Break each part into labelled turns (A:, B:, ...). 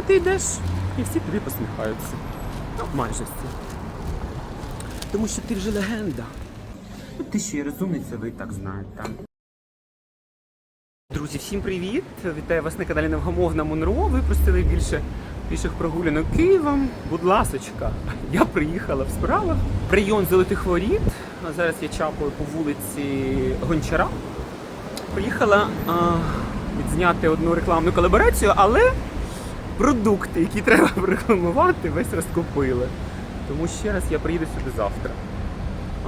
A: От ти йдеш, і всі тобі посміхаються. Ну, майже всі. Тому що ти вже легенда. Ну, ти ще й розумниця, ви так знаєте. Друзі, всім привіт! Вітаю вас на каналі Невгамовна Монро. Ви просили більше піших прогулянок Києвом. Будь ласочка, я приїхала в справах. в Район Золотих Воріт. А зараз я чапаю по вулиці Гончара. Приїхала а, відзняти одну рекламну колаборацію, але продукти, які треба прорекламувати, весь розкупили. Тому ще раз я приїду сюди завтра.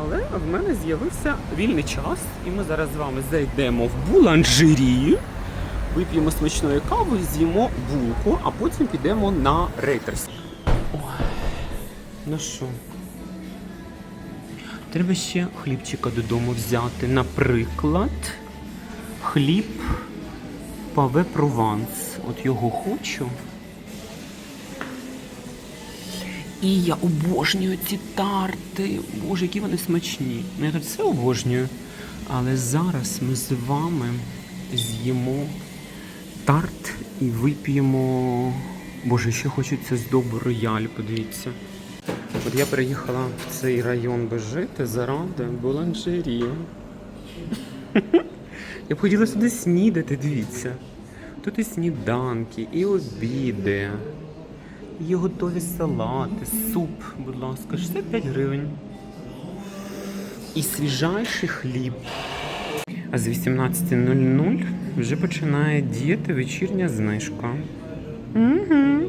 A: Але в мене з'явився вільний час, і ми зараз з вами зайдемо в буланжерію, вип'ємо смачної кави, з'їмо булку, а потім підемо на рейтерс. Ой, ну що? Треба ще хлібчика додому взяти. Наприклад, хліб Паве Прованс. От його хочу. І я обожнюю ці тарти. Боже, які вони смачні. Ну, я тут все обожнюю. Але зараз ми з вами з'їмо тарт і вип'ємо. Боже, ще хочеться здобу рояль, подивіться. От я переїхала в цей район би жити заради буланжерії. Я б хотіла сюди снідати, дивіться. Тут і сніданки, і обіди. Є готові салати, суп, будь ласка, 65 гривень. І свіжайший хліб. А з 18.00 вже починає діяти вечірня знижка. Угу.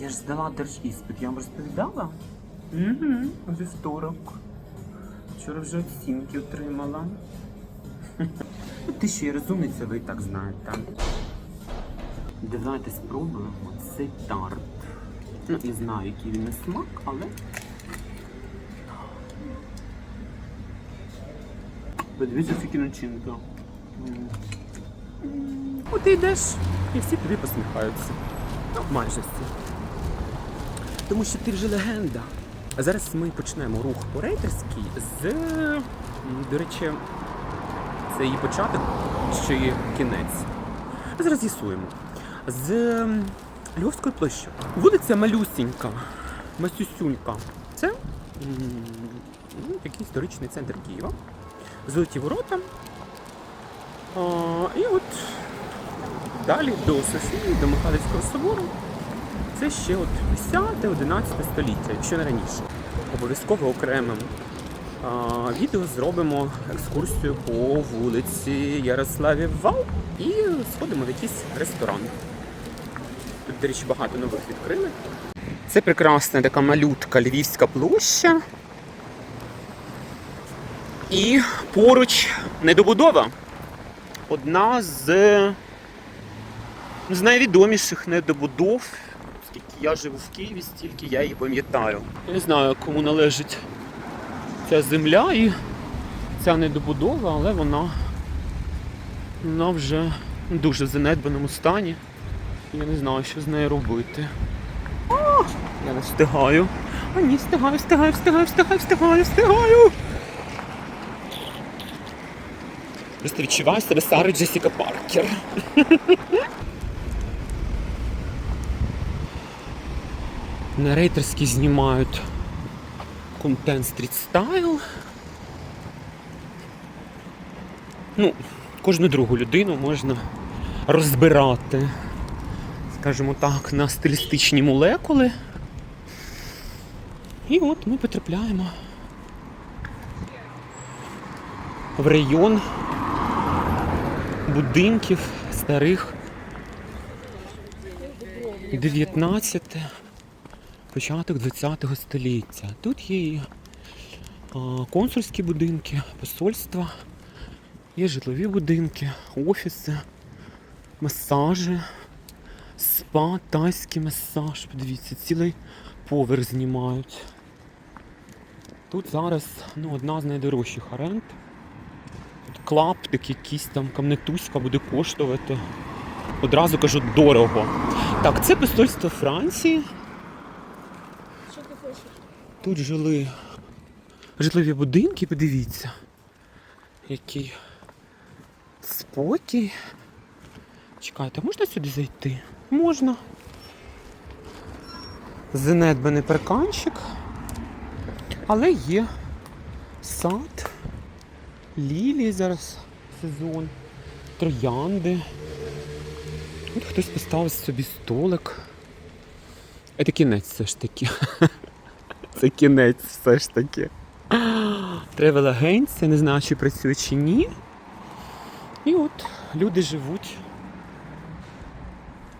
A: Я ж здала держіспит, я вам розповідала? Угу. Вівторок. Вчора вже оцінки отримала. Ти ще й розумниця, ви і так знаєте. Давайте спробуємо цей тарт. Ну, не знаю, який він на смак, але. Подивіться, скільки начинка. От ти йдеш, і всі тобі посміхаються. Ну, майже всі. Тому що ти вже легенда. А зараз ми почнемо рух по рейтерській з. До речі, це її початок чи її кінець. Зараз з'ясуємо. З ем, Львовської площі. Вулиця Малюсінька, Масюсюнька. Це ну, такий історичний центр Києва. Золоті ворота. А, і от далі до Софії, до Михайлівського собору. Це ще от 10-11 століття, якщо не раніше. Обов'язково окремим а, відео зробимо екскурсію по вулиці Ярославів Вал і сходимо в якийсь ресторан. До речі, багато нових відкрили. Це прекрасна така малютка Львівська площа. І поруч недобудова. Одна з, з найвідоміших недобудов. Скільки я живу в Києві, стільки я її пам'ятаю. Я не знаю, кому належить ця земля і ця недобудова, але вона, вона вже в дуже занедбаному стані. Я не знаю, що з нею робити. О, я не встигаю. А ні, встигаю, встигаю, встигаю, встигаю, встигаю, встигаю. Просто відчуваю себе Сара Джесіка Паркер. На рейтерській знімають контент стріт стайл. Ну, кожну другу людину можна розбирати, скажімо так, на стилістичні молекули. І от ми потрапляємо в район будинків старих 19 початок 20-го століття. Тут є і консульські будинки, посольства, є житлові будинки, офіси, масажі, спа, тайський масаж. Подивіться, цілий поверх знімають. Тут зараз ну, одна з найдорожчих оренд. Тут клаптик якийсь там камнетуська буде коштувати. Одразу кажу дорого. Так, це посольство Франції.
B: Що ти хочеш?
A: Тут жили житлові будинки, подивіться. Який спокій. Чекайте, можна сюди зайти? Можна. Занедбаний парканчик. Але є сад, лілії зараз сезон, троянди. От хтось поставив собі столик. Це кінець все ж таки. Це кінець все ж таки. Тревел агенція, не знаю, чи працює чи ні. І от люди живуть.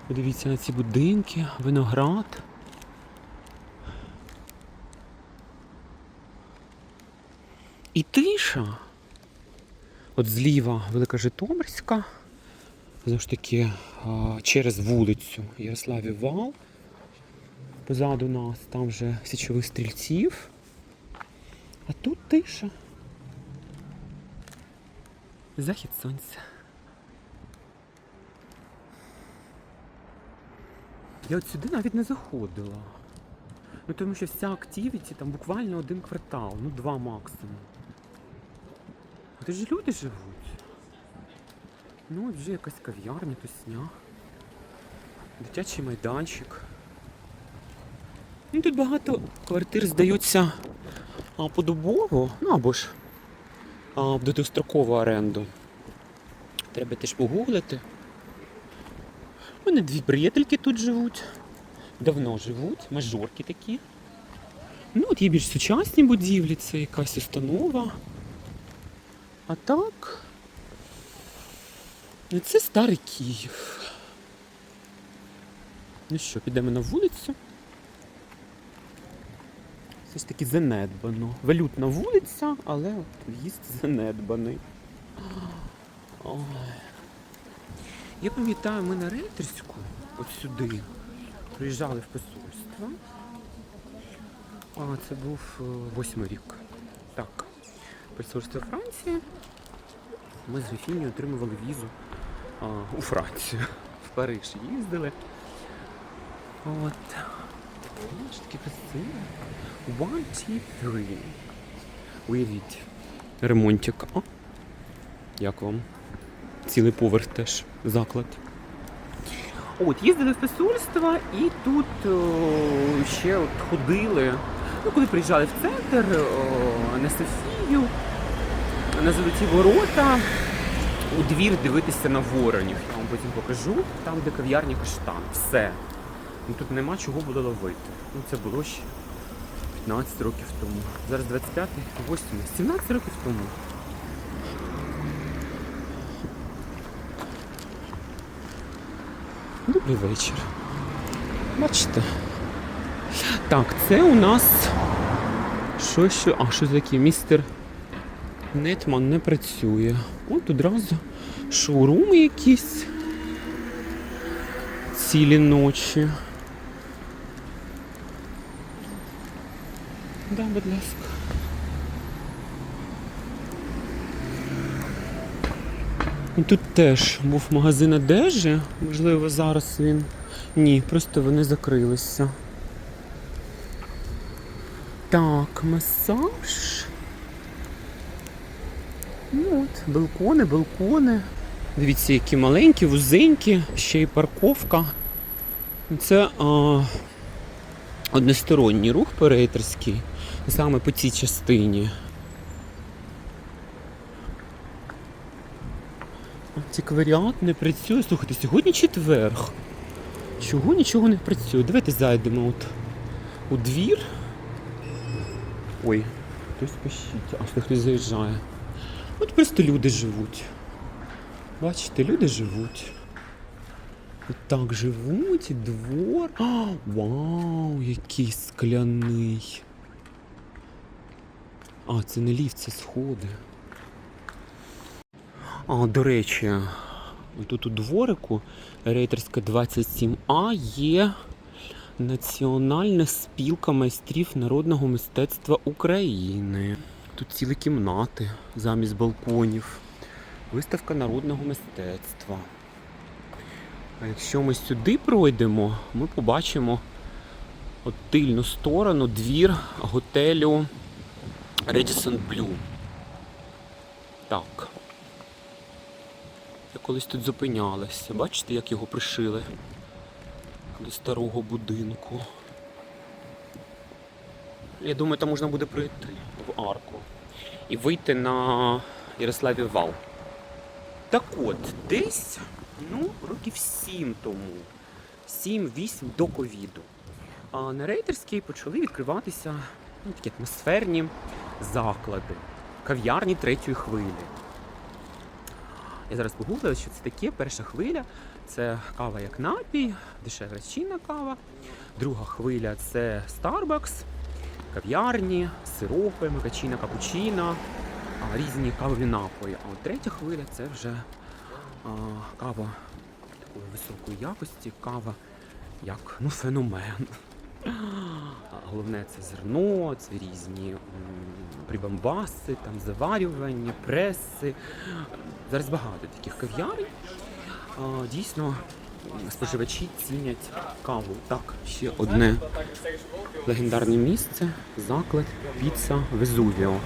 A: Подивіться на ці будинки, виноград. І тиша. От зліва Велика Житомирська. Знову ж таки, через вулицю Ярославів Вал. Позаду нас там вже січових стрільців. А тут тиша. Захід сонця. Я от сюди навіть не заходила. Ну тому що вся активіті там буквально один квартал, ну два максимум. А тут же люди живуть. Ну вже якась кав'ярня, тусня. Дитячий майданчик. Ну, тут багато квартир здаються а, подобово, ну або ж а, в довгострокову оренду. Треба теж погуглити. У мене дві приятельки тут живуть. Давно живуть, мажорки такі. Ну, от є більш сучасні будівлі, це якась установа. А так. Ну, це старий Київ. Ну що, підемо на вулицю. Все ж таки занедбано. Валютна вулиця, але в'їзд занедбаний. Ой. Я пам'ятаю, ми на рейтерську, от сюди, приїжджали в посольство. А, це був е, восьмий рік. Так. Посольство Франції. Ми з Графіні отримували візу а, у Францію. В Париж їздили. От. Що таке. One, two, three. Уявіть. Ремонтик. О. Як вам? Цілий поверх теж заклад. От, їздили в посольство і тут о, ще от ходили. Ну, коли приїжджали в центр о, на Софію, на Золоті ворота, у двір дивитися на воронів. Я вам потім покажу, там, де кав'ярня каштан. Все. Ну, тут нема чого було ловити. Ну, це було ще 15 років тому. Зараз 25, 8, 17 років тому. Добрий вечір. Бачите? Так, це у нас. Що що? А, що таке? Містер Нетман не працює. От одразу шоуруми якісь. Цілі ночі. Да, будь ласка. І Тут теж був магазин одежі. Можливо, зараз він. Ні, просто вони закрилися. Так, масаж. Ну от, балкони, балкони. Дивіться, які маленькі, вузенькі, ще й парковка. Це а, односторонній рух перейтерський, саме по цій частині. Антикваріат не працює. Слухайте, сьогодні четверг. Чого нічого не працює? Давайте зайдемо от у двір. Ой, хтось пишіть, а хтось заїжджає. От просто люди живуть. Бачите, люди живуть. От так живуть, і двор. А, вау, який скляний. А, це не ліфт, це сходи. До речі, тут у дворику рейтерська 27А є Національна спілка майстрів народного мистецтва України. Тут цілі кімнати замість балконів. Виставка народного мистецтва. А якщо ми сюди пройдемо, ми побачимо от тильну сторону двір готелю Radisson Blue. Так. Я колись тут зупинялася. Бачите, як його пришили до старого будинку. Я думаю, там можна буде прийти в арку і вийти на Ярославів вал. Так от, десь ну, років сім тому, 7-8 до ковіду. А на рейтерській почали відкриватися ну, такі атмосферні заклади, кав'ярні третьої хвилі. Я зараз погуглила, що це таке. Перша хвиля це кава як напій, дешева чинна кава. Друга хвиля це Starbucks, кав'ярні, сиропи, макачіна, капучино, а, різні кавові напої. А от третя хвиля це вже а, кава такої високої якості, кава як ну, феномен. Головне це зерно, це різні прибамбаси, там заварювання, преси. Зараз багато таких кав'ярень. Дійсно, споживачі цінять каву. Так, ще одне легендарне місце, заклад Піца Везувіо.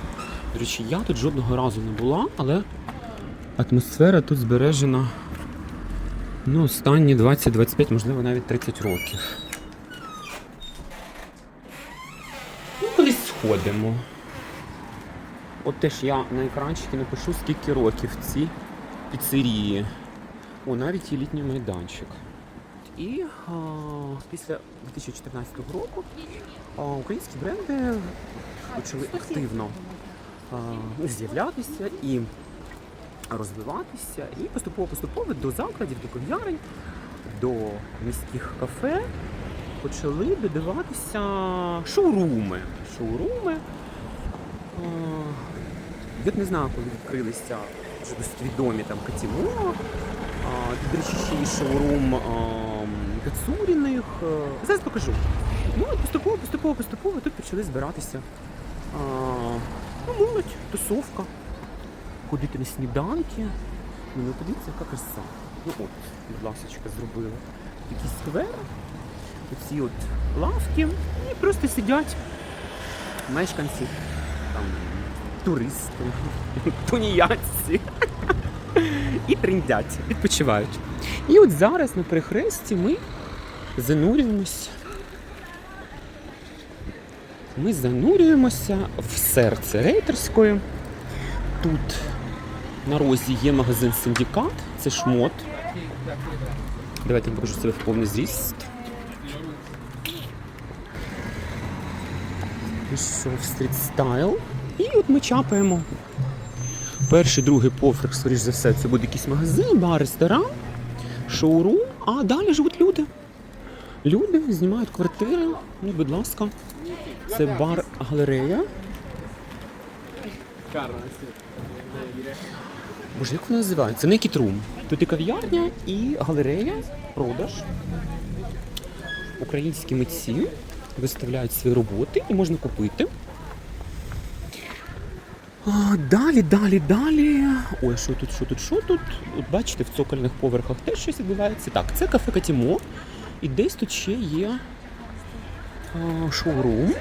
A: До речі, я тут жодного разу не була, але атмосфера тут збережена ну, останні 20-25, можливо, навіть 30 років. Ну, колись. От теж я на екранчикі напишу, скільки років цій піцерії. О, навіть є літній майданчик. І а, після 2014 року а, українські бренди почали активно а, з'являтися і розвиватися. І поступово-поступово до закладів, до кав'ярень, до міських кафе почали додаватися шоуруми. Шоуруми. Я не знаю, коли відкрилися вже досить відомі там Катімо. А, до речі, ще є шоурум Кацуріних. Зараз покажу. Ну, поступово, поступово, поступово тут почали збиратися а, ну, молодь, тусовка, ходити на сніданки. Ну, подивіться, яка краса. Ну от, будь ласочка, зробили такий сквер, оці от лавки, і просто сидять мешканці, там, туристи, тунеядці. І триндять, відпочивають. І от зараз на перехресті ми занурюємось. Ми занурюємося в серце рейтерської. Тут на розі є магазин Синдикат, це шмот. Давайте я покажу себе в повний зріст. Пішов стріт стайл. І от ми чапаємо. Перший, другий поверх, скоріш за все, це буде якийсь магазин, бар, ресторан, шоурум, а далі живуть люди. Люди знімають квартири. Ну, будь ласка, це бар-галерея. Боже, як вона називається? Naked Room. Тут і кав'ярня, і галерея, продаж. Українські митці виставляють свої роботи і можна купити. А, Далі, далі, далі. Ой, що тут, що тут, що тут? От бачите, в цокольних поверхах теж щось відбувається. Так, це кафе Катімо. І десь тут ще є а, шоурум.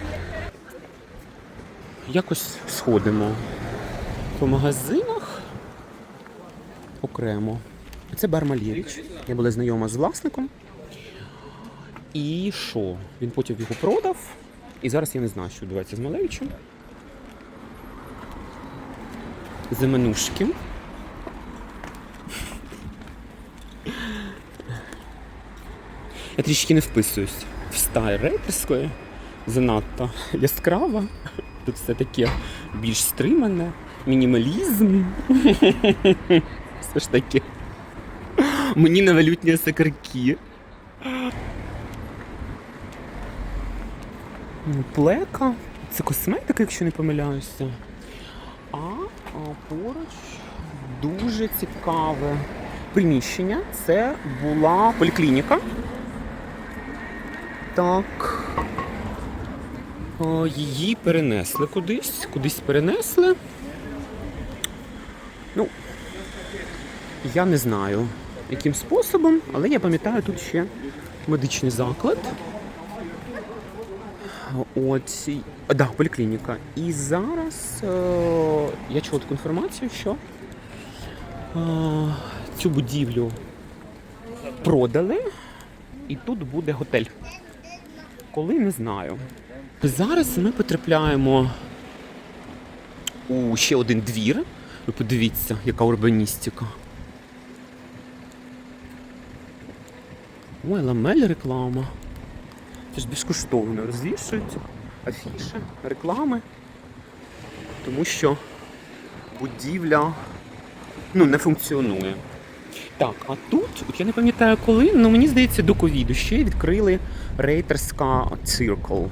A: Якось сходимо по магазинах окремо. Це бар Малєвич. Я була знайома з власником. І що? Він потім його продав. І зараз я не знаю, що відбувається з Малевичем. Земенушки. Я трішки не вписуюсь в стиль рейтерської. Занадто яскрава. Тут все таке більш стримане, мінімалізм. Все ж таки. Мені на валютні сакарки. Плека. Це косметика, якщо не помиляюся. А, поруч дуже цікаве приміщення. Це була поліклініка. Так. Її перенесли кудись, кудись перенесли. Ну, я не знаю, яким способом, але я пам'ятаю тут ще медичний заклад. От, да, поліклініка. І зараз е, я чула таку інформацію, що е, цю будівлю продали, і тут буде готель. Коли не знаю. Зараз ми потрапляємо у ще один двір. Ви подивіться, яка урбаністика. Ой, ламель реклама. Це ж безкоштовно розвішують афіши, реклами. Тому що будівля ну, не функціонує. Так, а тут, от я не пам'ятаю коли, але мені здається, до ковіду ще відкрили рейтерська циркл.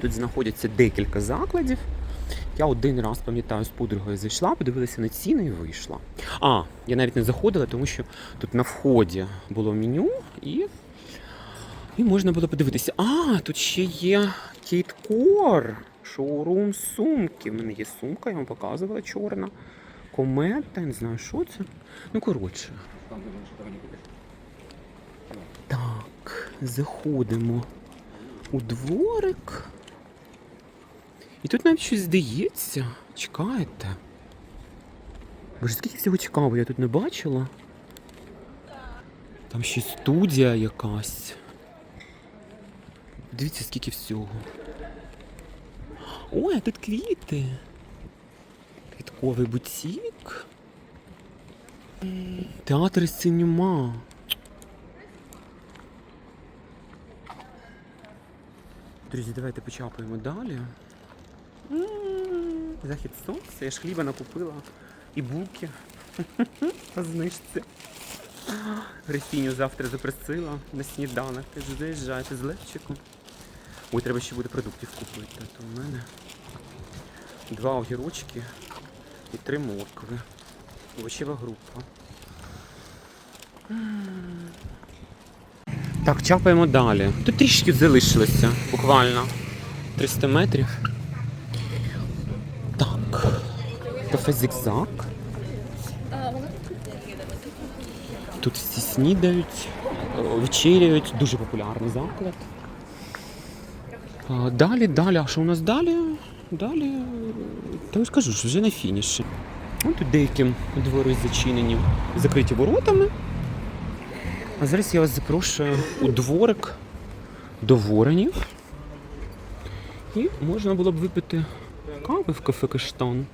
A: Тут знаходяться декілька закладів. Я один раз пам'ятаю, з подругою зайшла, подивилася на ціни і вийшла. А, я навіть не заходила, тому що тут на вході було меню і, і можна було подивитися. А, тут ще є Кейт шоурум сумки. У мене є сумка, я вам показувала чорна. Комета, не знаю, що це. Ну, коротше. Так, заходимо у дворик. І тут навіть щось здається. Чекайте. Боже, скільки всього цікавого я тут не бачила. Там ще студія якась. Дивіться, скільки всього. Ой, а тут квіти. Квітковий бутік. Театр синема. Друзі, давайте почапаємо далі. М, Захід сонця, я ж хліба накупила. І булки. По знижці. Грифіню завтра запросила на сніданок. Заїжджайте з Левчиком. Ой, треба ще буде продуктів купити. А то в мене два огірочки і три моркви. Овочева група. Так, чапаємо далі. Тут трішки залишилося, буквально 300 метрів. Так. Кафе зігзаг. Тут всі снідають, е, вечеряють, дуже популярний заклад. Далі, далі, а що у нас далі? Далі. Та я скажу, що вже на фініші. Ось тут деякі двори зачинені, закриті воротами. А зараз я вас запрошую у дворик до воронів. І можна було б випити кави в кафе Каштан.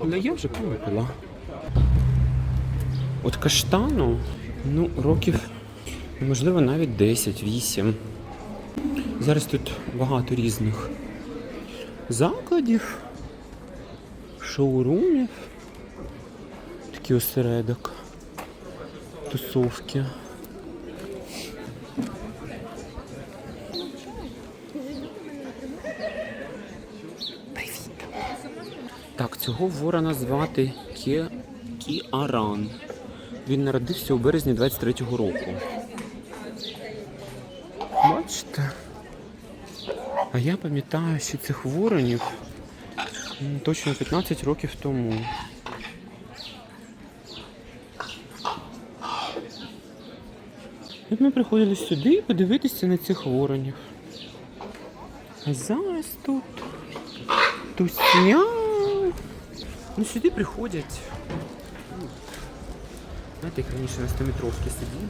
A: Але я вже каву пила. От каштану, ну, років, можливо, навіть 10-8. Зараз тут багато різних закладів, шоурумів, такий осередок, тусовки. Привіт. Так, цього ворона звати Ке... Кіаран. Він народився у березні 23-го року. Бачите? А я пам'ятаю, що цих воронів точно 15 років тому. От ми приходили сюди подивитися на цих воронів. А зараз тут тусня. Ну сюди приходять. Знаєте, як раніше на 100-метровці сиділи.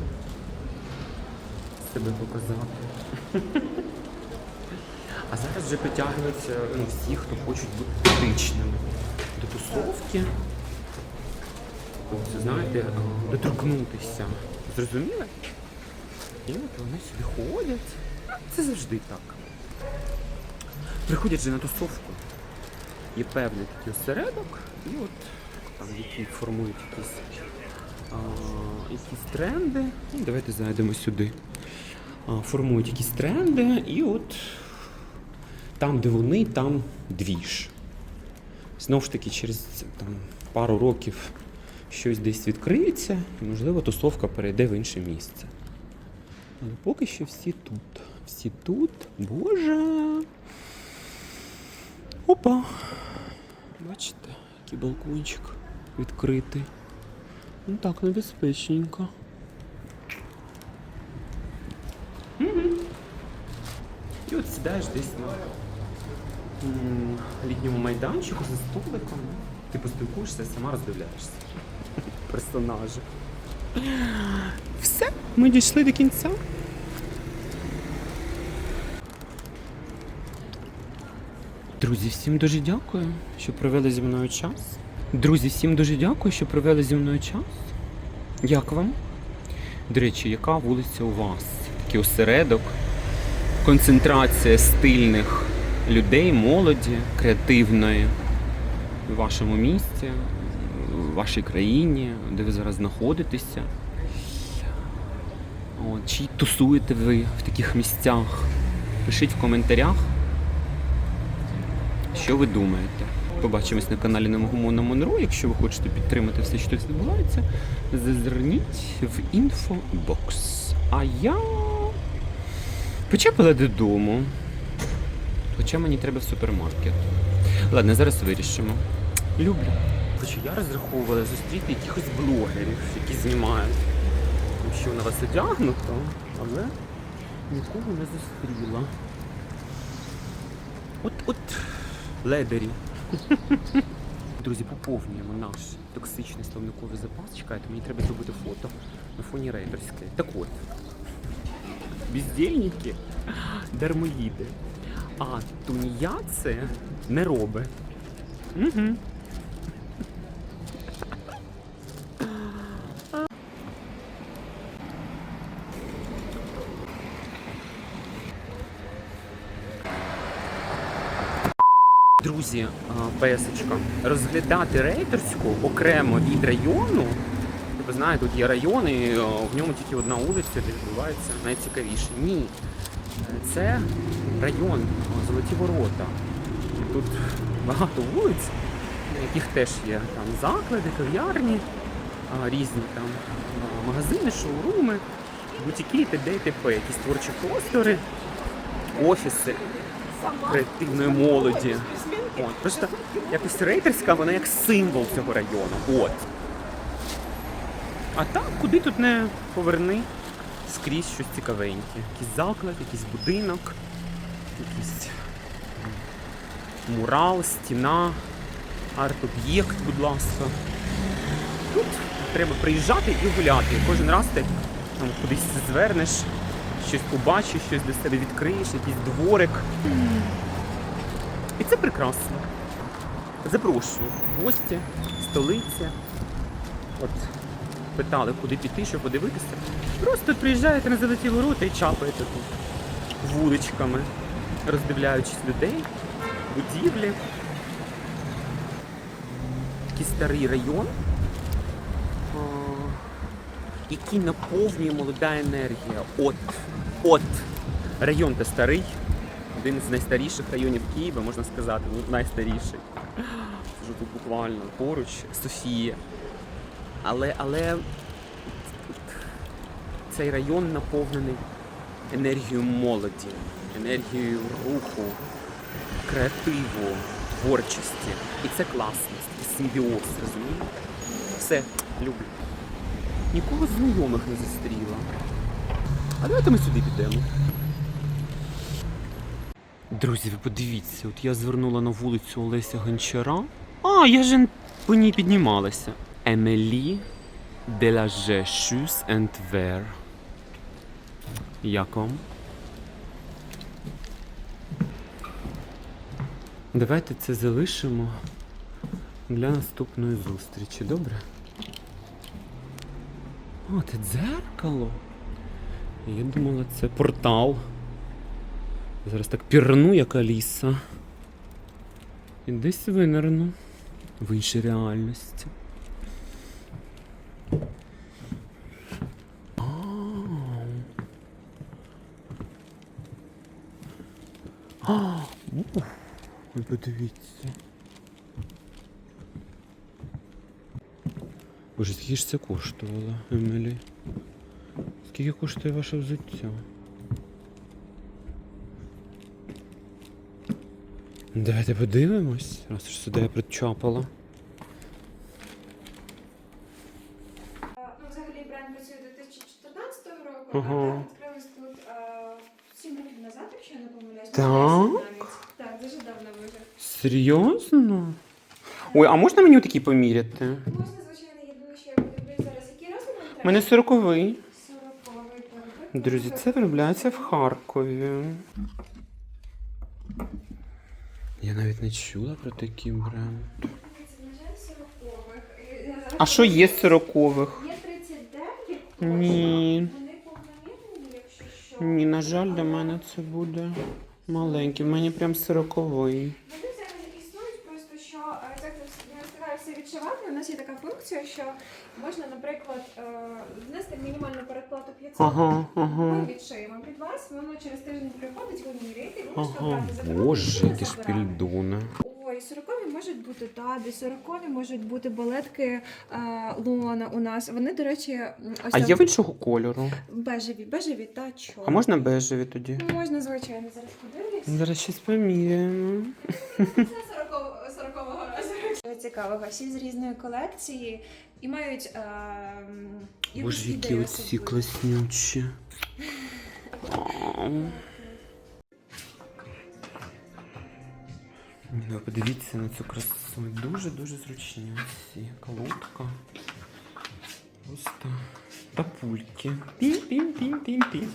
A: Себе показати. Вже притягуються ну, всі, хто хочуть бути критичними до тусовки. Ось, знаєте, доторкнутися. Зрозуміли? І от вони сюди ходять. Це завжди так. Приходять же на тусовку. Є певний такий осередок, і от там які формують якісь, а, якісь тренди. Ну, давайте зайдемо сюди. А, формують якісь тренди, і от там, де вони, там двіж. Знову ж таки, через там, пару років щось десь відкриється, і, можливо, тусовка перейде в інше місце. Але поки що всі тут. Всі тут. Боже. Опа. Бачите, який балкончик відкритий. Ну так, небезпечненько. І от сідаєш десь на літньому майданчику за столиком, ти поспілкуєшся, сама роздивляєшся. персонажі. Все, ми дійшли до кінця. Друзі, всім дуже дякую, що провели зі мною час. Друзі, всім дуже дякую, що провели зі мною час. Як вам? До речі, яка вулиця у вас? Такий осередок, концентрація стильних людей, молоді, креативної в вашому місті, в вашій країні, де ви зараз знаходитеся. Чи тусуєте ви в таких місцях? Пишіть в коментарях, що ви думаєте. Побачимось на каналі Немогумона Монро. Якщо ви хочете підтримати все, що тут відбувається, зазирніть в інфобокс. А я почепила додому. Хоча мені треба в супермаркет. Ладно, зараз вирішимо. Люблю. Хоча я розраховувала зустріти якихось блогерів, які знімають. Що на вас одягнуто, але нікого не зустріла. От от ледері. Друзі, поповнюємо наш токсичний словниковий запас. Чекайте, мені треба зробити фото на фоні рейдерської. Так от. Бездельники, дармоїди. А тунеядці не роби. Угу. Друзі, песочка, розглядати рейтерську окремо від району. Ви знаєте, тут є райони, в ньому тільки одна вулиця, де відбувається найцікавіше. Ні. Це район Золоті Ворота. Тут багато вулиць, на яких теж є там заклади, кав'ярні, різні там магазини, шоуруми, бутіки, т.д. і т.п. Якісь творчі простори, офіси креативної молоді. От, просто якось рейтерська, вона як символ цього району. От. А так, куди тут не поверни, скрізь щось цікавеньке. Якийсь заклад, якийсь будинок, якийсь мурал, стіна, арт-об'єкт, будь ласка. Тут треба приїжджати і гуляти. Кожен раз ти там, кудись звернеш, щось побачиш, щось для себе відкриєш, якийсь дворик. І це прекрасно. Запрошую гості, столиця. От питали, куди піти, що подивитися. Просто приїжджаєте на золоті ворота і чапаєте тут вуличками, роздивляючись людей, будівлі. Такий старий район, який наповнює молода енергія. От, от, район та старий один з найстаріших районів Києва, можна сказати, ну, найстаріший. Тут буквально поруч Софія. Але, але цей район наповнений енергією молоді, енергією руху, креативу, творчості. І це класність, і симбіоз, розумієте? Все, люблю. Нікого знайомих не зустріла. А давайте ми сюди підемо. Друзі, ви подивіться, от я звернула на вулицю Олеся Гончара. А, я же по ній піднімалася. Емелі де la Жешус and Ver. Як? Давайте це залишимо для наступної зустрічі, добре? О, це дзеркало. Я думала, це портал. Зараз так пірну, як Аліса. І десь винирну в іншій реальності. А. А, ух, Ви подивіться. Боже, скільки ж це коштувало, Емілі? Скільки коштує ваше взуття? Давайте подивимось, раз ж сюди я причапала.
C: Ну, взагалі бренд працює до 2014 року,
A: Ага.
C: а так відкрились тут а, 7 років назад, якщо я не помиляюсь.
A: Так?
C: ну, 10 навіть. Так, дуже давно вже.
A: Серйозно? Ой, а можна мені такі поміряти?
C: Можна, звичайно, єдине, що я буду
A: У мене сороковий.
C: 40-й перебиток.
A: Друзі, це виробляється в Харкові. Я навіть не чула про такий бренд.
C: Це, на жаль, 40-х. Я зараз-
A: А що є з сорокових?
C: Є 39
A: Ні.
C: Вони повномірні, якщо що.
A: Ні, на жаль, для мене це буде маленький. В мене прям сороковий.
C: Вони взагалі існують, просто що е, так не встигаю все відшивати. У нас є що можна, наприклад, е, внести мінімальну передплату 500.
A: Ага, ага.
C: Ми відшиємо під вас, воно через тиждень приходить, ви міряєте, і ви можете
A: Ага.
C: обрати забирати
A: Боже, які
C: Ой, сорокові можуть бути тади, сорокові можуть бути балетки е, Луона у нас. Вони, до речі, ось
A: А
C: там
A: є в іншого кольору?
C: бежеві, бежеві та чорні.
A: А можна бежеві тоді?
C: Ну, Можна, звичайно, зараз подивлюсь.
A: Зараз щось поміряємо.
C: Це Цікавого, всі з різної колекції і мають е,
A: Боже, які оці класнючі. Ну, подивіться на цю красу. Дуже-дуже зручні ці колодка. Просто папульки. Пім-пім-пім-пім-пім.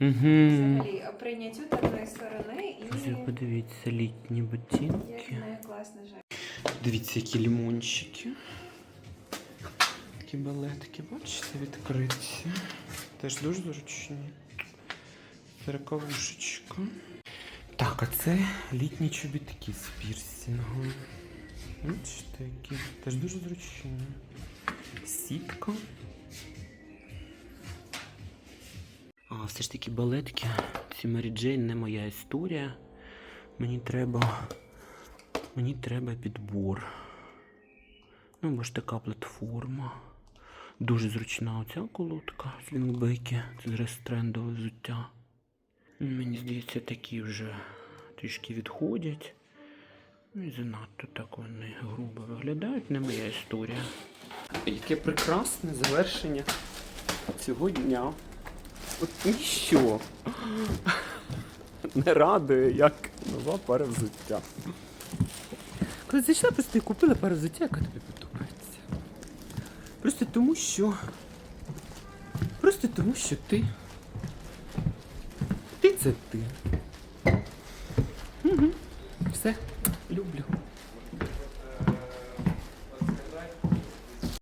A: Угу.
C: Взагалі, прийняттю темної сторони і
A: Подивіться, літні
C: як
A: ботинки.
C: не класно жаль.
A: Дивіться, які лімончики. Такі балетки, бачите, відкриті. Теж дуже зручні. Сороковушечка. Так, а це літні чобітки з пірсингом. Бачите, які теж дуже зручні. Сітка. А, все ж таки балетки. Ці Мері Джейн не моя історія. Мені треба. Мені треба підбор. Ну, бо ж така платформа. Дуже зручна оця колодка слінгбеки. Це зараз трендове взуття. Мені здається, такі вже трішки відходять. Ну і занадто так вони грубо виглядають, не моя історія. Яке прекрасне завершення цього дня. От ніщо не радує, як нова пара взуття. Коли зайшла, просто і купила пару взуття, яка тобі подобається. Просто тому, що. Просто тому, що ти. Ти це ти. Угу. Все.